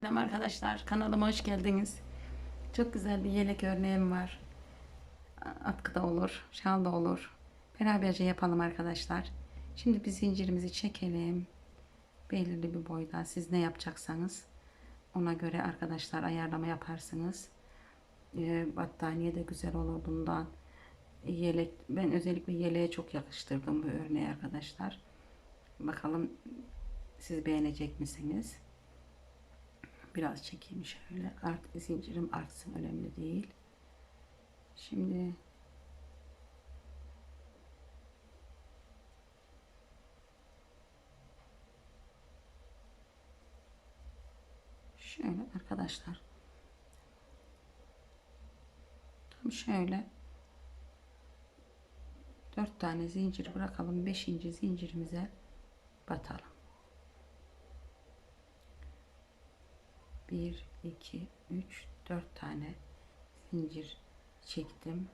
Selam arkadaşlar kanalıma hoş geldiniz. Çok güzel bir yelek örneğim var. Atkı da olur, şal da olur. Beraberce yapalım arkadaşlar. Şimdi bir zincirimizi çekelim. Belirli bir boyda siz ne yapacaksanız ona göre arkadaşlar ayarlama yaparsınız. Ee, battaniye de güzel olur bundan. Yelek ben özellikle yeleğe çok yakıştırdım bu örneği arkadaşlar. Bakalım siz beğenecek misiniz? Biraz çekeyim şöyle. Art, zincirim artsın önemli değil. Şimdi şöyle arkadaşlar. Tam şöyle dört tane zincir bırakalım. Beşinci zincirimize batalım. 1 2 3 4 tane zincir çektim.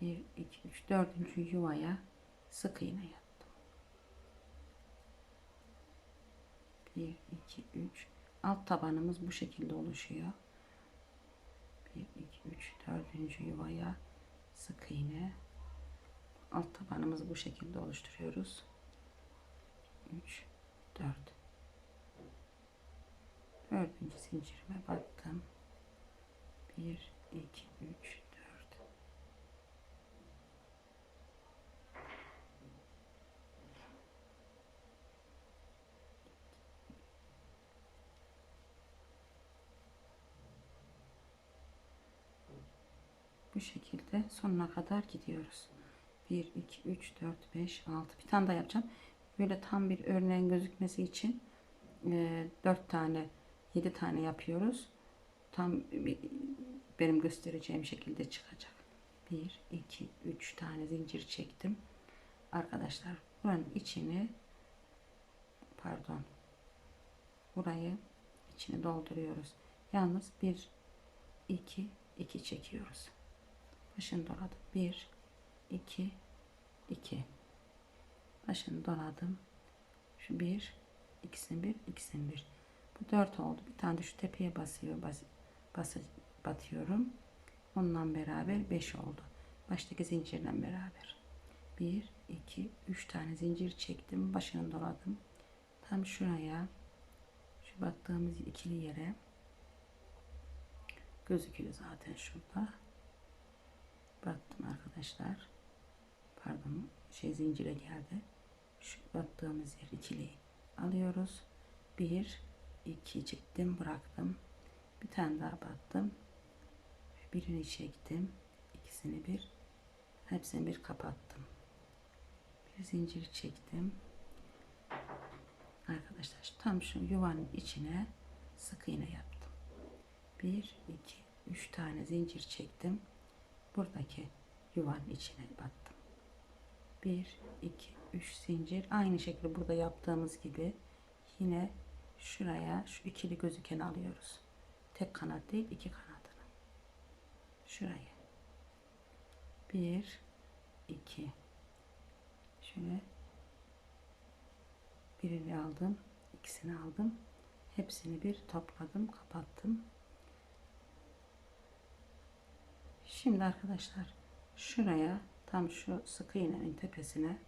1 2 3 dördüncü yuvaya sık iğne yaptım. 1 2 3 alt tabanımız bu şekilde oluşuyor. 1 2 3 dördüncü yuvaya sık iğne. Alt tabanımızı bu şekilde oluşturuyoruz. 3 4 dördüncü zincirime battım 1 2 3 4 bu şekilde sonuna kadar gidiyoruz. 1 2 3 4 5 6 bir tane daha yapacağım. Böyle tam bir örneğin gözükmesi için e, 4 tane 7 tane yapıyoruz. Tam benim göstereceğim şekilde çıkacak. 1, 2, 3 tane zincir çektim. Arkadaşlar buranın içini pardon burayı içini dolduruyoruz. Yalnız 1, 2, 2 çekiyoruz. Başını doladım. 1, 2, 2. Başını doladım. Şu 1, ikisini 1, ikisini 1. Bu 4 oldu. Bir tane de şu tepeye basıyor. Bas, bas, batıyorum. Onunla beraber 5 oldu. Baştaki zincirle beraber. 1, 2, 3 tane zincir çektim. Başını doladım. Tam şuraya şu battığımız ikili yere gözüküyor zaten şurada. Battım arkadaşlar. Pardon şey zincire geldi. Şu battığımız yer ikili alıyoruz. 1 2 çektim bıraktım. Bir tane daha battım. Birini çektim. İkisini bir hepsini bir kapattım. Bir zincir çektim. Arkadaşlar tam şu yuvanın içine sık iğne yaptım. 1 2 3 tane zincir çektim. Buradaki yuvanın içine battım. 1 2 3 zincir. Aynı şekilde burada yaptığımız gibi yine şuraya şu ikili gözükeni alıyoruz. Tek kanat değil iki kanadını. Şuraya. Bir, iki. Şöyle birini aldım, ikisini aldım. Hepsini bir topladım, kapattım. Şimdi arkadaşlar şuraya tam şu sık iğnenin tepesine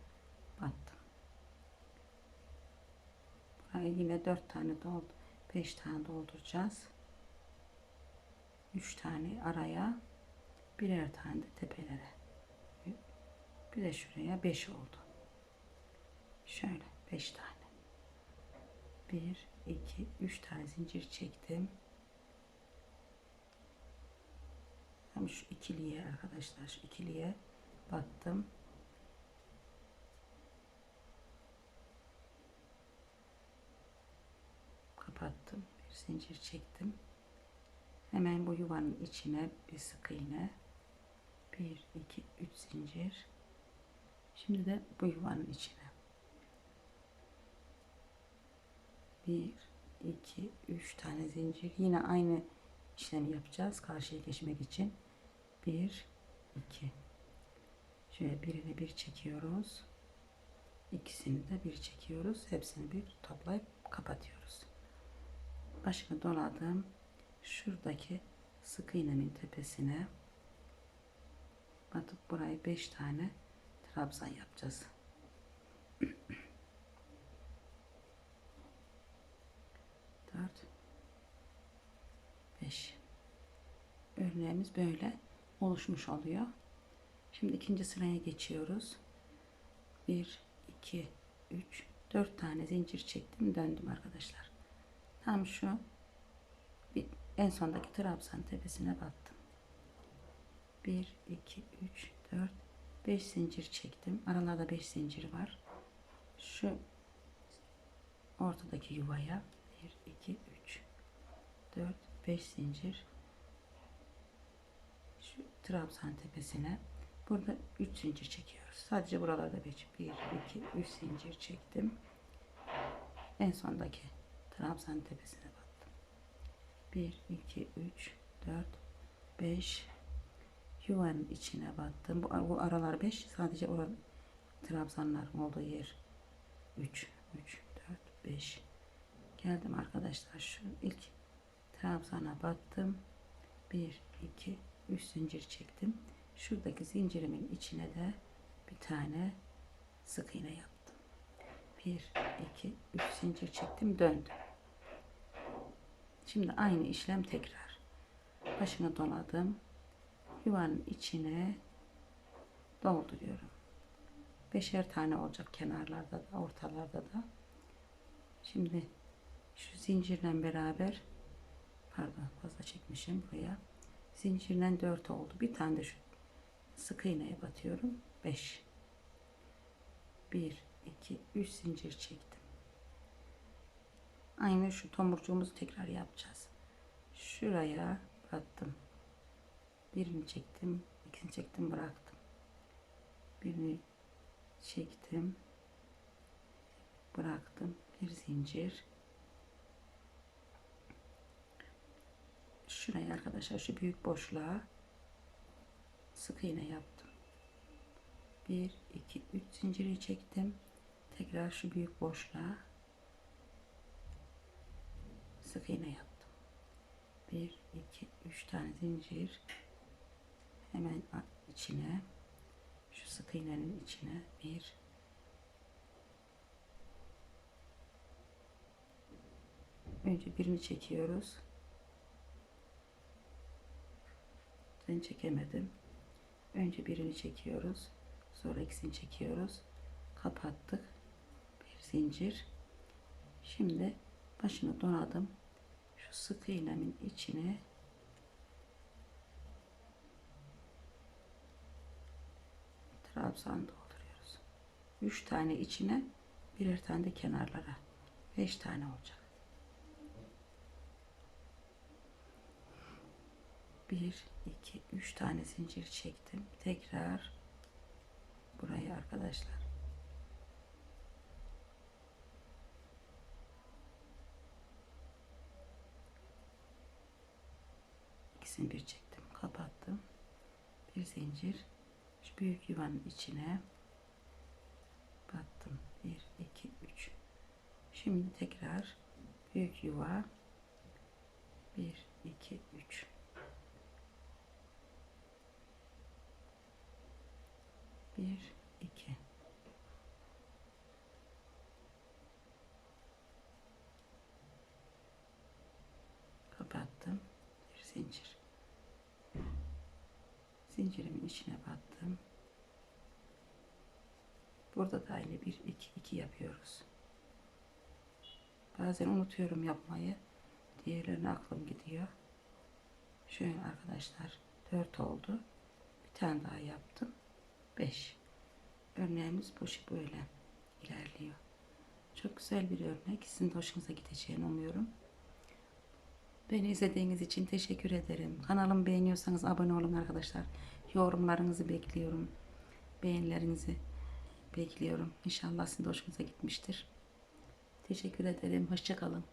battım. Buraya yine 4 tane doldu. 5 tane dolduracağız. 3 tane araya birer tane de tepelere. Bir de şuraya 5 oldu. Şöyle 5 tane. 1 2 3 tane zincir çektim. Hem şu ikiliye arkadaşlar şu ikiliye battım. Kapattım. Bir zincir çektim. Hemen bu yuvanın içine bir sık iğne. 1 2 3 zincir. Şimdi de bu yuvanın içine. 1 2 3 tane zincir. Yine aynı işlemi yapacağız karşıya geçmek için. 1 2 Şöyle birini bir çekiyoruz. İkisini de bir çekiyoruz. Hepsini bir toplayıp kapatıyoruz. Başını doladım. Şuradaki sık iğnemin tepesine batıp burayı 5 tane trabzan yapacağız. Dört, beş. Örneğimiz böyle oluşmuş oluyor. Şimdi ikinci sıraya geçiyoruz. 1, 2, 3, 4 tane zincir çektim döndüm arkadaşlar. Tam şu bir, en sondaki trabzan tepesine battım. 1, 2, 3, 4, 5 zincir çektim. Aralarda 5 zincir var. Şu ortadaki yuvaya 1, 2, 3, 4, 5 zincir. Şu trabzan tepesine burada 3 zincir çekiyoruz. Sadece buralarda 5, 1, 2, 3 zincir çektim. En sondaki trabzan tepesine battım. 1, 2, 3, 4, 5 yuvanın içine battım. Bu, bu aralar 5 sadece orada trabzanlar olduğu yer. 3, 3, 4, 5 geldim arkadaşlar şu ilk trabzana battım 1, 2, 3 zincir çektim. Şuradaki zincirimin içine de bir tane sık iğne yaptım. 1, 2, 3 zincir çektim döndüm şimdi aynı işlem tekrar başını doladım yuvanın içine dolduruyorum. Beşer tane olacak kenarlarda da ortalarda da. Şimdi şu zincirle beraber pardon fazla çekmişim buraya. Zincirle 4 oldu. Bir tane de şu sık iğneye batıyorum. 5 1 2 3 zincir çektim. Aynı şu tomurcuğumuzu tekrar yapacağız. Şuraya battım. Birini çektim, ikisini çektim, bıraktım. Birini çektim, bıraktım. Bir zincir. Şuraya arkadaşlar şu büyük boşluğa sık iğne yaptım. 1 2 3 zinciri çektim. Tekrar şu büyük boşluğa sık iğne yaptım. 1 2 3 tane zincir hemen içine şu sık iğnenin içine bir önce birini çekiyoruz. Ben çekemedim. Önce birini çekiyoruz sonra ikisini çekiyoruz. Kapattık. Bir zincir. Şimdi başını donadım sık iğnemin içine trabzan dolduruyoruz. 3 tane içine birer tane de kenarlara. 5 tane olacak. 1 2 3 tane zincir çektim. Tekrar buraya arkadaşlar. İkisini bir çektim, kapattım. Bir zincir şu büyük yuvanın içine battım. 1, 2, 3. Şimdi tekrar büyük yuva 1, 2, 3. Bir, iki. Kapattım. Bir zincir zincirimin içine battım. Burada da aynı bir iki iki yapıyoruz. Bazen unutuyorum yapmayı. Diğerlerine aklım gidiyor. Şöyle arkadaşlar 4 oldu. Bir tane daha yaptım. 5. Örneğimiz bu böyle ilerliyor. Çok güzel bir örnek. Sizin de hoşunuza gideceğini umuyorum. Beni izlediğiniz için teşekkür ederim. Kanalımı beğeniyorsanız abone olun arkadaşlar. Yorumlarınızı bekliyorum. Beğenilerinizi bekliyorum. İnşallah sizin de hoşunuza gitmiştir. Teşekkür ederim. Hoşçakalın.